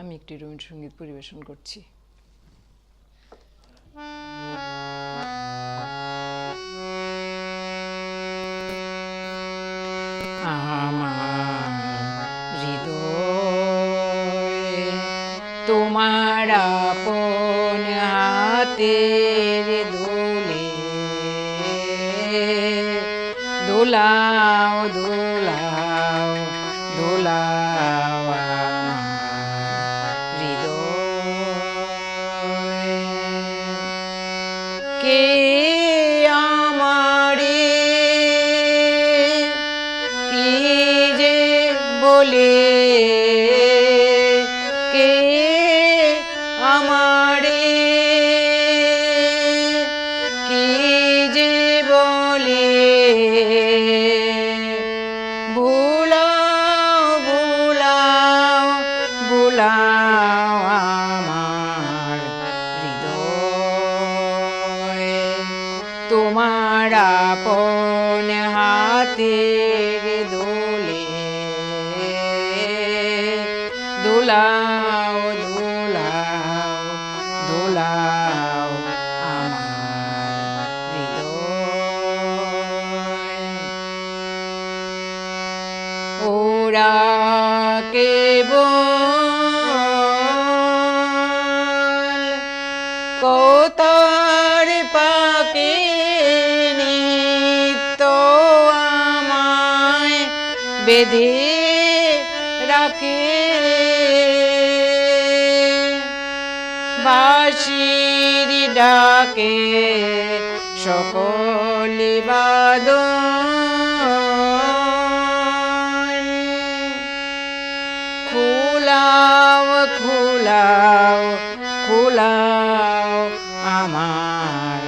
আমি একটি রবীন্দ্রসঙ্গীত পরিবেশন করছি। তোমার আপন হাতের দোলে দোলাও দোলাও দোলাও বলে কে আমারে? কি যে বলে? ভুলাও ভুলাও ভুলাও আমার হৃদয়। তোমার আপন হাতের দোলাও দোলাও দোলাও আমার ওরা কেবল কতার বেঁধে রাখে। বাঁশির ডাকে সকল বাদন খুলাও খুলাও খুলাও আমার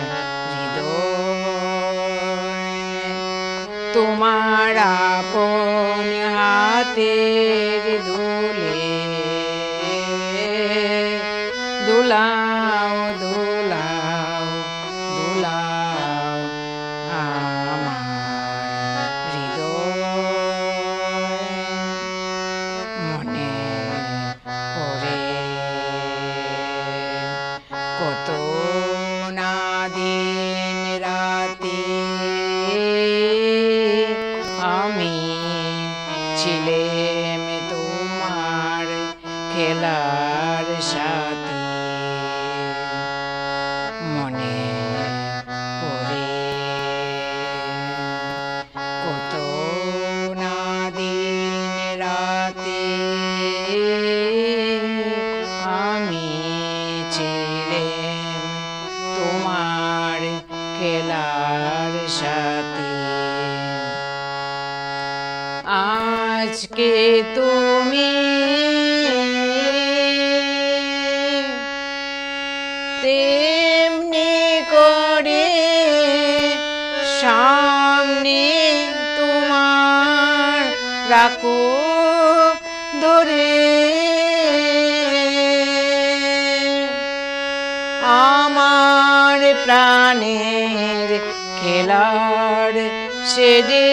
তোমার আপন হাতের দুলে দুলাও দুলাও দুলাও আমার হৃদয় মনে পড়ে। কত না দিন রাতে আমি ছিলেম তোমার খেলার আজকে তুমি তেমনি করে সামনে তোমার রাখো ধরে। আমার প্রাণের খেলার সেদে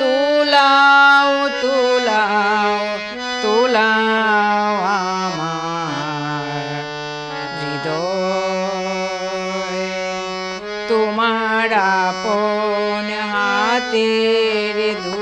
তোলাও তোলাও তোলাও আমার হৃদয়। তোমার আপন হাতের ধুলে